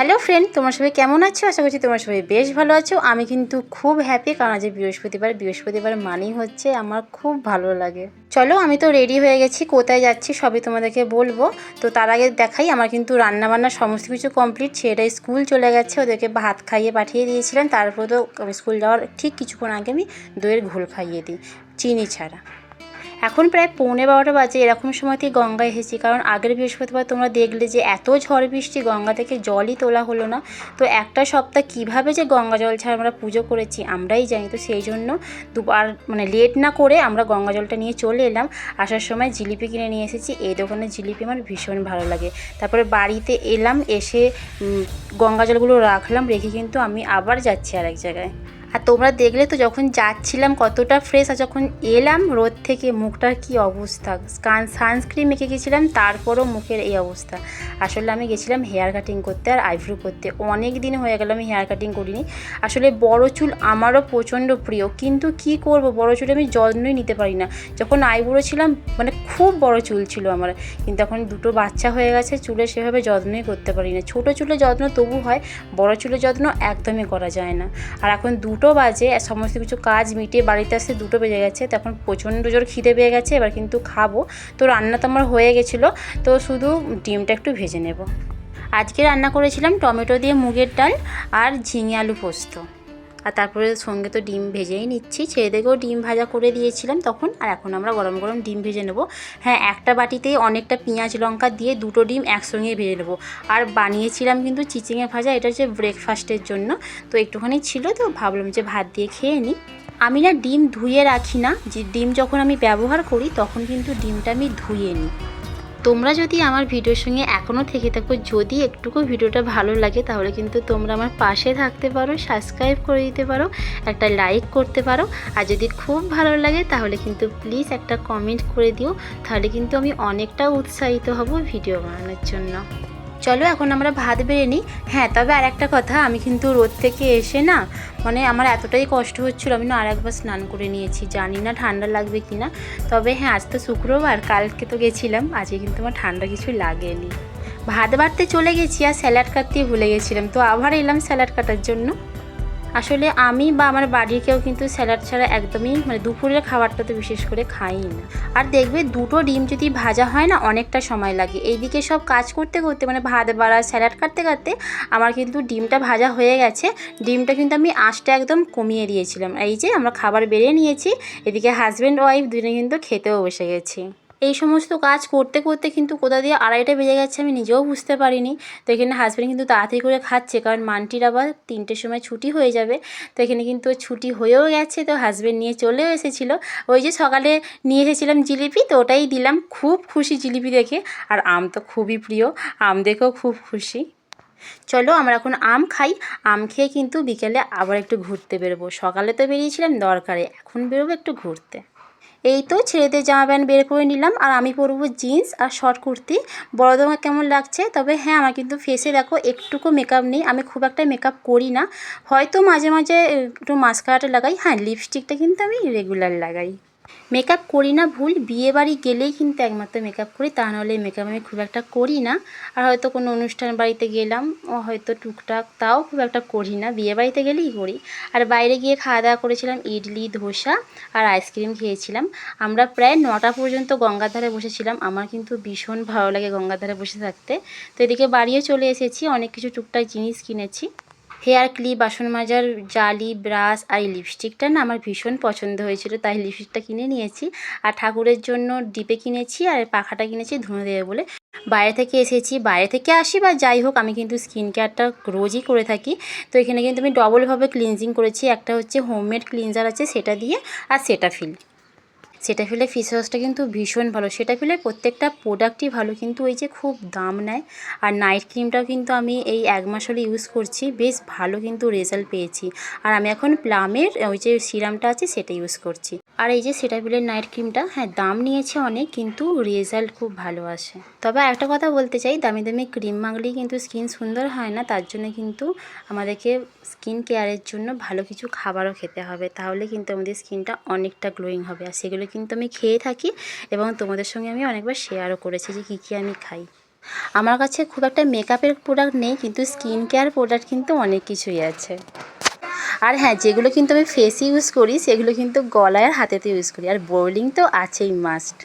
Hello friend তোমার সবাই কেমন আছো? আশা করছি তোমার সবাই বেশ ভালো আছো। আমি কিন্তু খুব হ্যাপি কারণ আজ বৃহস্পতিবার। বৃহস্পতিবার মানেই হচ্ছে আমার খুব ভালো লাগে। চলো, আমি তো রেডি হয়ে গেছি। কোথায় যাচ্ছি সবই তোমাদেরকে বলব। তো তার আগে দেখাই, আমার কিন্তু রান্না বান্না সমস্ত কিছু কমপ্লিট ছেলেটাই স্কুল চলে গেছে, ওদেরকে ভাত খাইয়ে পাঠিয়ে দিয়েছিলেন তারপর তো স্কুল যাওয়ার ঠিক কিছুক্ষণ আগে আমি দইয়ের ঘোল খাইয়ে দিই, চিনি ছাড়া। এখন প্রায় পৌনে বারোটা বাজে, এরকম সময়তেই গঙ্গা এসেছি। কারণ আগের বৃহস্পতিবার তোমরা দেখলে যে এত ঝড় বৃষ্টি, গঙ্গা থেকে জলই তোলা হলো না। তো একটা সপ্তাহ কীভাবে যে গঙ্গা জল ছাড়া আমরা পুজো করেছি, আমরাই জানি। তো সেই জন্য দুবার মানে লেট না করে আমরা গঙ্গা জলটা নিয়ে চলে এলাম। আসার সময় জিলিপি কিনে নিয়ে এসেছি। এই দোকানের জিলিপি আমার ভীষণ ভালো লাগে। তারপরে বাড়িতে এলাম, এসে গঙ্গা জলগুলো রাখলাম, রেখে কিন্তু আমি আবার যাচ্ছি আরেক জায়গায়। আর তোমরা দেখলে তো যখন যাচ্ছিলাম কতটা ফ্রেশ আর যখন এলাম, রোদ থেকে মুখটার কি অবস্থা? কান সানস্ক্রিন মেখে গেছিলাম, তারপরও মুখের এই অবস্থা। আসলে আমি গেছিলাম হেয়ার কাটিং করতে আর আইব্রো করতে। অনেক দিন হয়ে গেল আমি হেয়ার কাটিং করিনি। আসলে বড় চুল আমারও প্রচণ্ড প্রিয়। কিন্তু কি করব? বড় চুলে আমি যত্নই নিতে পারি না। যখন আইব্রো ছিলাম মানে খুব বড় চুল ছিল আমার। কিন্তু এখন দুটো বাচ্চা হয়ে গেছে, চুলে সেভাবে যত্নই করতে পারি না। ছোটো চুলে যত্ন তবু হয়, বড় চুলের যত্ন একদমই করা যায় না। আর এখন দুটো বাজে সমস্ত কিছু কাজ মিটিয়ে বাড়িতে আসতে দুটো বেজে গেছে। তখন প্রচণ্ড জোর খিদে পেয়ে গেছে, এবার কিন্তু খাব। তো রান্না তো আমার হয়ে গেছিল, তো শুধু ডিমটা একটু ভেজে নেব। আজকে রান্না করেছিলাম টমেটো দিয়ে মুগের ডাল আর ঝিঙে আলু পোস্ত। আর তারপরে সঙ্গে তো ডিম ভেজেই নিচ্ছি। ছেলেদেরকেও ডিম ভাজা করে দিয়েছিলাম তখন, আর এখন আমরা গরম গরম ডিম ভেজে নেব। হ্যাঁ একটা বাটিতেই অনেকটা পেঁয়াজ, লঙ্কা দিয়ে দুটো ডিম একসঙ্গে ভেজে নেব। আর বানিয়েছিলাম কিন্তু চিচিঙে ভাজা, এটা হচ্ছে ব্রেকফাস্টের জন্য। তো একটুখানি ছিল তো, ভাবলাম যে ভাত দিয়ে খেয়ে নিই। আমি না ডিম ধুয়ে রাখি না, যে ডিম যখন আমি ব্যবহার করি, তখন কিন্তু ডিমটা আমি ধুয়ে নিই। তোমরা যদি আমার ভিডিওর সঙ্গে এখনও থেকে থাকো, যদি একটুকু ভিডিওটা ভালো লাগে, তাহলে কিন্তু তোমরা আমার পাশে থাকতে পারো সাবস্ক্রাইব করে দিতে পারো, একটা লাইক করতে পারো। আর যদি খুব ভালো লাগে, তাহলে কিন্তু প্লিজ একটা কমেন্ট করে দিও, তাহলে কিন্তু আমি অনেকটা উৎসাহিত হব ভিডিও বানানোর জন্য। চলো এখন আমরা ভাত বেড়ে নিই। হ্যাঁ তবে আর একটা কথা, আমি কিন্তু রোদ থেকে এসে না মানে আমার এতটাই কষ্ট হচ্ছিল, আমি না আর একবার স্নান করে নিয়েছি। জানি না ঠান্ডা লাগবে কি না তবে হ্যাঁ আজ তো শুক্রবার, কালকে তো গেছিলাম, আজকে কিন্তু আমার ঠান্ডা কিছু লাগেনি। ভাত বাড়তে চলে গেছি আর স্যালাড কাটতে ভুলে গেছিলাম, তো আবার এলাম স্যালাড কাটার জন্য। আসলে আমি বা আমার বাড়ির কেউ কিন্তু স্যালাড ছাড়া একদমই মানে দুপুরের খাবারটা তো বিশেষ করে খাই না। আর দেখবে দুটো ডিম যদি ভাজা হয় না অনেকটা সময় লাগে। এইদিকে সব কাজ করতে করতে মানে ভাত, বাড়া, স্যালাড কাটতে কাটতে আমার কিন্তু ডিমটা ভাজা হয়ে গেছে। ডিমটা কিন্তু আমি আঁচটা একদম কমিয়ে দিয়েছিলাম। এই যে আমরা খাবার বেড়ে নিয়েছি। এদিকে হাজব্যান্ড ওয়াইফ দুজনে কিন্তু খেতেও বসে গেছি। এই সমস্ত কাজ করতে করতে কিন্তু কোথা দিয়ে আড়াইটা বেজে গেছে আমি নিজেও বুঝতে পারিনি। তো এখানে হাজব্যান্ড কিন্তু তাড়াতাড়ি করে খাচ্ছে, কারণ মানটির আবার তিনটের সময় ছুটি হয়ে যাবে। তো এখানে কিন্তু ছুটি হয়েও গেছে, তো হাজব্যান্ড নিয়ে চলেও এসেছিল। ওই যে সকালে নিয়ে এসেছিলাম জিলিপি, তো ওটাই দিলাম। খুব খুশি জিলিপি দেখে। আর আম তো খুবই প্রিয়, আম দেখেও খুব খুশি। চলো আমরা এখন আম খাই। আম খেয়ে কিন্তু বিকেলে আবার একটু ঘুরতে বেরোবো। সকালে তো বেরিয়েছিলাম দরকারে, এখন বেরোবো একটু ঘুরতে। এই তো ছেলেদের জামা প্যান্ট বের করে নিলাম। আর আমি পরবো জিন্স আর শর্ট কুর্তি। বড় তোমার কেমন লাগছে? তবে হ্যাঁ আমার কিন্তু ফেসে দেখো একটুকু মেকআপ নেই। আমি খুব একটা মেকআপ করি না। হয়তো মাঝে মাঝে একটু মাস্কারাটা লাগাই। হ্যাঁ লিপস্টিকটা কিন্তু আমি রেগুলার লাগাই। মেকআপ করি না, ভুল। বিয়ে বাড়ি গেলেই কিন্তু একমাত্র মেকআপ করি, তা নাহলে মেকআপ আমি খুব একটা করি না। আর হয়তো কোনো অনুষ্ঠান বাড়িতে গেলাম হয়তো টুকটাক, তাও খুব একটা করি না। বিয়ে বাড়িতে গেলেই করি। আর বাইরে গিয়ে খাওয়া দাওয়া করেছিলাম, ইডলি, ধোসা আর আইসক্রিম খেয়েছিলাম। আমরা প্রায় নটা পর্যন্ত গঙ্গার ধারে বসেছিলাম। আমার কিন্তু ভীষণ ভালো লাগে গঙ্গার ধারে বসে থাকতে। তো এদিকে বাড়িও চলে এসেছি, অনেক কিছু টুকটাক জিনিস কিনেছি। হেয়ার ক্লিপ বাসন মাজার জালি, ব্রাশ আর এই লিপস্টিকটা না আমার ভীষণ পছন্দ হয়েছিল, তাই লিপস্টিকটা কিনে নিয়েছি। আর ঠাকুরের জন্য ডিপে কিনেছি আর পাখাটা কিনেছি ধুয়ে দেবে বলে। বাইরে থেকে এসেছি, বাইরে থেকে আসি বা যাই হোক, আমি কিন্তু স্কিন কেয়ারটা রোজই করে থাকি। তো এখানে কিন্তু আমি ডবলভাবে ক্লিনজিং করেছি, একটা হচ্ছে হোমমেড ক্লিনজার আছে সেটা দিয়ে আর সেটা ফিল সেটা ফেলে ফেস ওয়াশটা কিন্তু ভীষণ ভালো। সেটা ফেলে প্রত্যেকটা প্রোডাক্টই ভালো, কিন্তু ওই যে খুব দাম নেয়। আর নাইট ক্রিমটাও কিন্তু আমি এই এক মাস হলে ইউজ করছি। বেশ ভালো কিন্তু রেজাল্ট পেয়েছি। আর আমি এখন প্লামের ওই যে সিরামটা আছে সেটা ইউজ করছি। আর এই যে সেটাফিলের নাইট ক্রিমটা হ্যাঁ দাম নিয়েছে অনেক, কিন্তু রেজাল্ট খুব ভালো আসে। তবে একটা কথা বলতে চাই, দামি দামি ক্রিম মাখলেই কিন্তু স্কিন সুন্দর হয় না। তার জন্য কিন্তু আমাদেরকে স্কিন কেয়ারের জন্য ভালো কিছু খাবারও খেতে হবে। তাহলে কিন্তু আমাদের স্কিনটা অনেকটা গ্লোয়িং হবে। আর সেগুলো কিন্তু আমি খেয়ে থাকি এবং তোমাদের সঙ্গে আমি অনেকবার শেয়ারও করেছি যে কী কী আমি খাই। আমার কাছে খুব একটা মেকআপের প্রোডাক্ট নেই, কিন্তু স্কিন কেয়ার প্রোডাক্ট কিন্তু অনেক কিছুই আছে। আর হ্যাঁ যেগুলো কিন্তু আমি ফেসে ইউজ করি, সেগুলো কিন্তু গলায় আর হাতেতে ইউজ করি। আর বোরলিং তো আছেই মাস্ট